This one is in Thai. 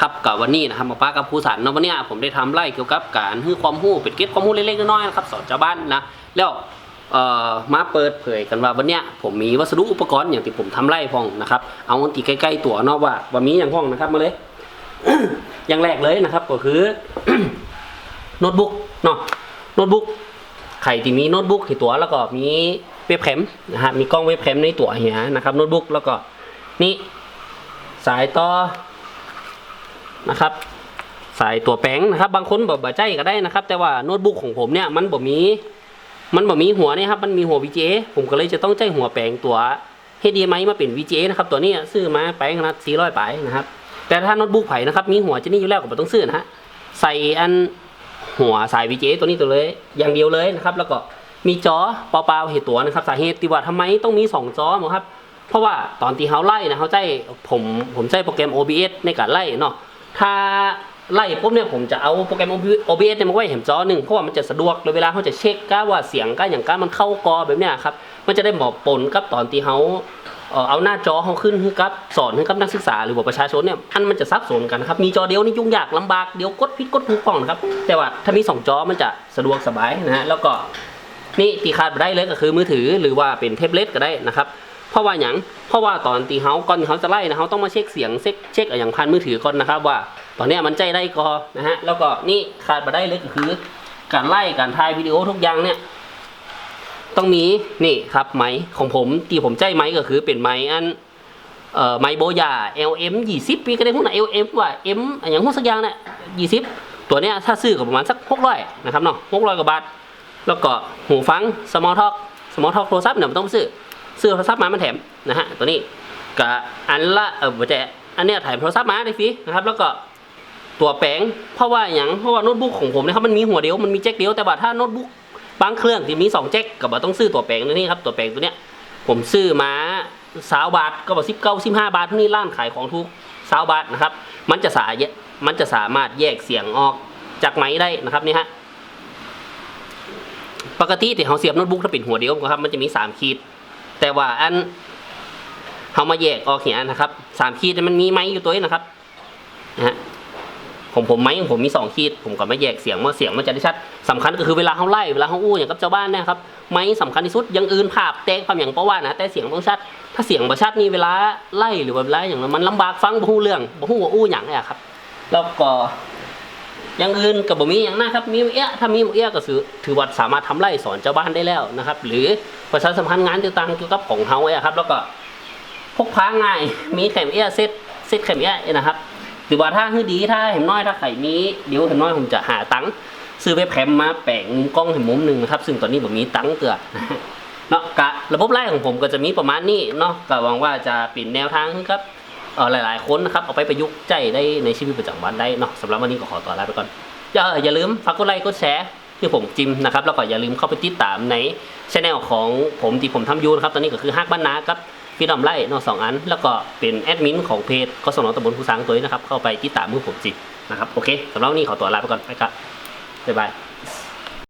ครับกับวันนี้นะครับมาป้ากับผู้สันเนาะวันนี้ผมได้ทำไล่เกี่ยวกับการให้ความรู้เป็นเก็บความรู้เล็กๆน้อยๆนะครับสอนชาวบ้านนะแล้วเอ่อมาเปิดเผยกันว่าวันนี้ผมมีวัสดุอุปกรณ์อย่างที่ผมทำไล่พองนะครับเอาอันที่ใกล้ ๆ ตัวเนาะว่าว่ามีอย่างพ้องนะครับมาเลย อย่างแรกเลยนะครับก็คือโน้ตบุ๊กเนาะโน้ตบุ๊กใครที่มีโน้ตบุ๊กที่ตัวแล้วก็มีเว็บแคมนะฮะมีกล้องเว็บแคมในตัวเหียนะครับโน้ตบุ๊กแล้วก็นี่สายต่อ นะครับ สายตัวแป้งนะครับ บางคนบอกบ่ใจก็ได้นะครับ แต่ว่าโน้ตบุ๊กของผมเนี่ยมันบ่มี มันบ่มีหัวเนี่ยครับ มันมีหัว VGA ผมก็เลยจะต้องใจหัวแปลงตัว HDMI มาเป็น VGA นะครับตัวนี้ซื้อมาแปลงขนาด400ปนะครับ แต่ถ้าโน้ตบุ๊กไผ่นะครับมีหัวจะนี่อยู่แล้วก็บ่ต้องซื้อนะฮะใส่อันหัวสาย VGA ตัวนี้ตัวเลยอย่างเดียวเลยนะครับ แล้วก็มีจอเปล่าๆเหตุตัวนะครับ สาเหตุที่ว่าทำไมต้องมี 2 จอมั้งครับ เพราะว่าตอนที่เขาไล่นะเขาใจผมผมใช้โปรแกรม OBS ในการไล่เนาะ ถ้าไล่ปุ๊บเนี่ยผมจะเอาโปรแกรม OBS เนี่ยมาไว้เห็นจอหนึ่งเพราะว่ามันจะสะดวกเลยเวลาเขาจะเช็คก้าว่าเสียงก้าอย่างก้ามันเข้ากอแบบเนี้ยครับมันจะได้หมอบปนกับตอนที่เขาเอาหน้าจอเขาขึ้นให้กับสอนให้กับนักศึกษาหรือว่าประชาชนเนี่ยอันมันจะซับซ้อนกันนะครับมีจอเดียวนี่ยุ่งยากลำบากเดี๋ยวกดผิดกดถูกฟ้องนะครับแต่ว่าถ้ามีสองจอมันจะสะดวกสบายนะฮะแล้วก็นี่ตีขาดไปได้เลยก็คือมือถือหรือว่าเป็นเท็บเล็ตก็ได้นะครับ เพราะว่าอย่างเพราะว่าตอนตีเฮาก่อนเขาจะไล่นะเขาต้องมาเช็คเสียงเช็คเช็คอย่างพันมือถือก่อนนะครับว่า ตอนนี้มันใจได้กอนะฮะแล้วก็นี่ขาดไปได้เลยก็คือ การไล่การถ่ายวิดีโอทุกอย่างเนี่ยต้องมีนี่ครับไม้ของผมที่ผมใจไม้ก็คือเป็นไม้อันเอ่อไม้โบยา LM 20ปีก็ได้หุ้น LM ว่า M อนอย่างหุ้นสักอย่างเนี่ย20 ตัวเนี้ยถ้าซื้อก็ประมาณสัก600นะครับเนาะ600กว่าบาท แล้วก็หูฟัง small talk small talk โทรศัพท์เนี่ยมันต้องซื้อ ซื้อโทรศัพท์มามันแถมนะฮะตัวนี้กับอันละเออบ่แต่อันเนี้ยแถ่ายโทรศัพท์มาได้ฟรีนะครับ แล้วก็ตัวแปลงเพราะว่าอย่างเพราะว่าโน้ตบุ๊กของผมเนะครับมันมีหัวเดียวมันมีแจ็คเดียวแต่ว่าถ้าโน้ตบุ๊กบางเครื่องที่มีสองแจ็คก็บ่ต้องซื้อตัวแปลงนี้ครับตัวแปลงตัวเนี้ยผมซื้อมาสาวบาทก็บอกสิบเก้าสิบห้าบาทเท่นี้ร้านขายของทุกสาวบาทนะครับ มันจะสามันจะสามารถแยกเสียงออกจากไม้ได้นะครับนี่ฮะปกติที่เขาเสียบโน้ตบุ๊กถ้าเป็นหัวเดียวครับมันจะมีสามขีด แต่ว่าอันเขามาแยกออกเหียนะครับสามขีดมันมีไม้อยู่ตัวนี้นะครับนะฮะผมผมไม้ของผมมีสองขีด ผมก็มาแยกเสียงว่าเสียงมันจะได้ชัดสำคัญก็คือเวลาเขาไล่เวลาเขาอู้อย่างกับเจ้าบ้านเนี่ยครับไม้สำคัญที่สุดยังอื่นภาพแตกความอย่างเพราะว่านะแต่เสียงต้องชัด ถ้าเสียงบ่ชัดนี่เวลาไล่หรือว่าเวลาอย่างนั้นมันลำบากฟังบ่ฮู้เรื่องบ่ฮู้ว่าอู้อย่างเนี่ยครับ แล้วก็ อย่างอื่นกับบ่มีอย่างนะครับ มีเอี้ยถ้ามีเอี้ยก็ถือถือว่าสามารถทำไร่สอนชาวบ้านได้แล้วนะครับ หรือประชาสัมพันธ์งานต่างๆเกี่ยวกับของเฮาเนี่ครับ แล้วก็พกพาง่าย มีแขมเอี้ยเซตเซตแขมเอี้ยนะครับหรือว่าถ้าคือดีถ้าเห็นน้อยถ้าไข่มีเดี๋ยวเห็นน้อยผมจะหาตังค์ซื้อเว็บแคมมาแปะมุมกล้องเห็นมุมหนึ่งนะครับ ซึ่งตอนนี้ผมมีตังค์เกือเนาะกะระบบไล่ของผมก็จะมีประมาณนี้เนาะก็หวังว่าจะเป็นแนวทางครับ หลายๆคนนะครับเอาไปประยุกต์ใจได้ในชีวิตประจำวันได้เนาะสำหรับวันนี้ก็ขอตัวลาไปก่อนอย่าอย่าลืมฝากกดไลค์กดแชร์ที่ผมจิมนะครับแล้วก็อย่าลืมเข้าไปติดตามในช anel ของผมที่ผมทำยูนะครับตอนนี้ก็คือฮักบ้านนาครับพี่ดอมไล่นอะสองอัน แล้วก็เป็นแอดมินของเพจก็สนองตำบลผู้สังตัวนี้นะครับเข้าไปติดตามมือผมจินะครับโอเคสำหรับวันนี้ขอตัวลาไปก่อนไปครับบ๊ายบาย